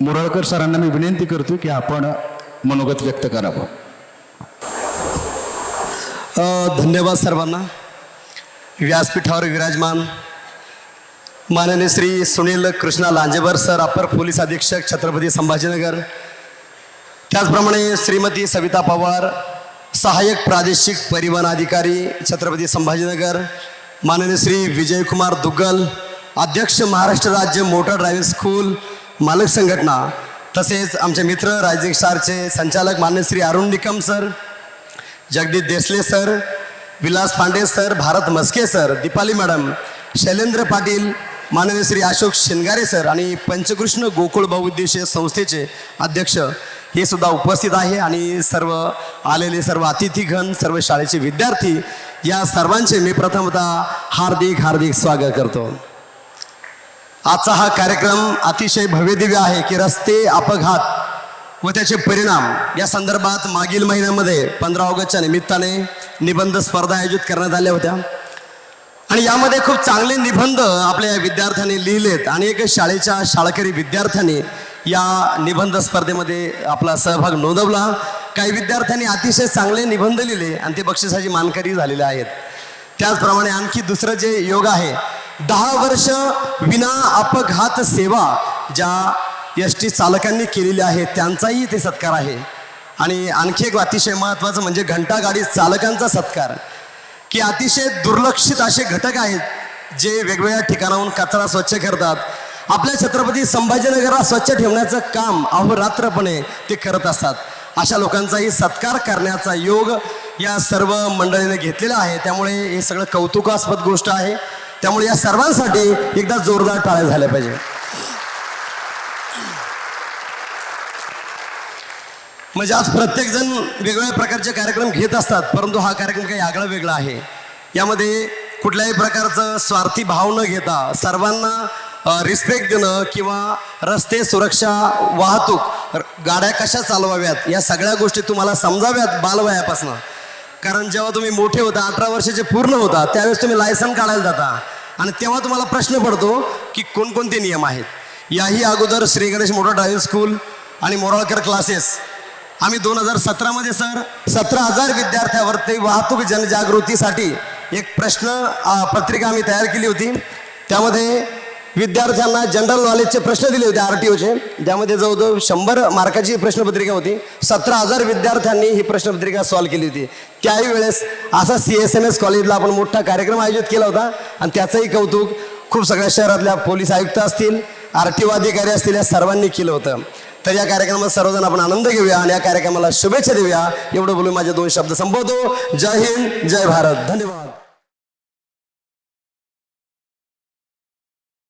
मुरळकर सरांना मी विनंती करतो की आपण मनोगत व्यक्त करावं धन्यवाद सर्वांना. व्यासपीठावर विराजमान. माननीय श्री सुनील कृष्णा लांजेवर सर अपर पोलीस अधीक्षक छत्रपती संभाजीनगर. त्याचप्रमाणे श्रीमती सविता पवार सहाय्यक प्रादेशिक परिवहन अधिकारी छत्रपती संभाजीनगर. माननीय श्री विजयकुमार दुग्गल अध्यक्ष महाराष्ट्र राज्य मोटर ड्रायव्हिंग स्कूल मालक संघटना तसेच आमचे मित्र रायझिंग स्टारचे संचालक मान्य Shri Arun Nikam sir Jagdish Desale sir Vilas Pande sir Bharat Maske sir Deepali madam Shailendra Patil माननीय श्री अशोक शिंगारे सर आणि पंचकृष्ण गोकुळ बहुउद्देशीय संस्थेचे अध्यक्ष हे सुद्धा उपस्थित आहे आणि सर्व आलेले सर्व अतिथीगण सर्व शाळेचे विद्यार्थी या सर्वांचे मी प्रथमतः हार्दिक हार्दिक स्वागत करतो. आजचा हा कार्यक्रम अतिशय भव्यदिव्य आहे की रस्ते अपघात व त्याचे परिणाम या संदर्भात मागील महिन्यामध्ये पंधरा ऑगस्टच्या निमित्ताने निबंध स्पर्धा आयोजित करण्यात आल्या होत्या. आणि यामध्ये खूप चांगले निबंध आपल्या विद्यार्थ्यांनी लिहिलेत आणि एक शाळेच्या शाळकरी विद्यार्थ्यांनी या निबंध स्पर्धेमध्ये आपला सहभाग नोंदवला. काही विद्यार्थ्यांनी अतिशय चांगले निबंध लिहिले आणि ते बक्षिसाची मानकरी झालेले आहेत. त्याचप्रमाणे आणखी दुसरं जे योग आहे दहा वर्ष विना अपघात सेवा ज्या एस टी चालकांनी केलेली आहे त्यांचाही ते सत्कार आहे. आणि आणखी एक अतिशय महत्त्वाचं म्हणजे घंटागाडी चालकांचा सत्कार. की अतिशय दुर्लक्षित असे घटक आहेत जे वेगवेगळ्या ठिकाणाहून कचरा स्वच्छ करतात. आपल्या छत्रपती संभाजीनगरला स्वच्छ ठेवण्याचं काम अहोरात्रपणे ते करत असतात. अशा लोकांचाही सत्कार करण्याचा योग या सर्व मंडळीने घेतलेला आहे. त्यामुळे हे सगळं कौतुकास्पद गोष्ट आहे. त्यामुळे या सर्वांसाठी एकदा जोरदार टाळ्या झाल्या पाहिजे. म्हणजे आज प्रत्येकजण वेगवेगळ्या प्रकारचे कार्यक्रम घेत असतात परंतु हा कार्यक्रम काही आगळा वेगळा आहे. यामध्ये कुठल्याही प्रकारचं स्वार्थी भाव न घेता सर्वांना रिस्पेक्ट देणं किंवा रस्ते सुरक्षा वाहतूक गाड्या कशा चालवाव्यात या सगळ्या गोष्टी तुम्हाला समजाव्यात बालवयापासून. कारण जेव्हा तुम्ही मोठे होता अठरा वर्षाचे पूर्ण होता त्यावेळेस तुम्ही लायसन काढायला जाता. आणि तेव्हा तुम्हाला प्रश्न पडतो की कोणकोणते नियम आहेत? याही अगोदर Shri Ganesh motor driving school आणि मोराळकर क्लासेस आम्ही दोन हजार सतरामध्ये सर सतरा हजार विद्यार्थ्यावरती वाहतूक जनजागृतीसाठी एक प्रश्न पत्रिका आम्ही तयार केली होती. त्यामध्ये विद्यार्थ्यांना जनरल नॉलेजचे प्रश्न दिले होते आर टी ओचे त्यामध्ये जवळजवळ शंभर मार्काची प्रश्नपत्रिका होती. सतरा हजार विद्यार्थ्यांनी ही प्रश्नपत्रिका सॉल्व्ह केली होती. त्याही वेळेस असा सी एस एम एस कॉलेजला आपण मोठा कार्यक्रम आयोजित केला होता. आणि त्याचंही कौतुक खूप सगळ्या शहरातल्या पोलीस आयुक्त असतील आर टी ओ अधिकारी असतील या सर्वांनी केलं होतं. तर या कार्यक्रमात सर्वजण आपण आनंद घेऊया आणि या कार्यक्रमाला शुभेच्छा देऊया. एवढं बोलून माझे दोन शब्द संपवतो. जय हिंद जय भारत. धन्यवाद.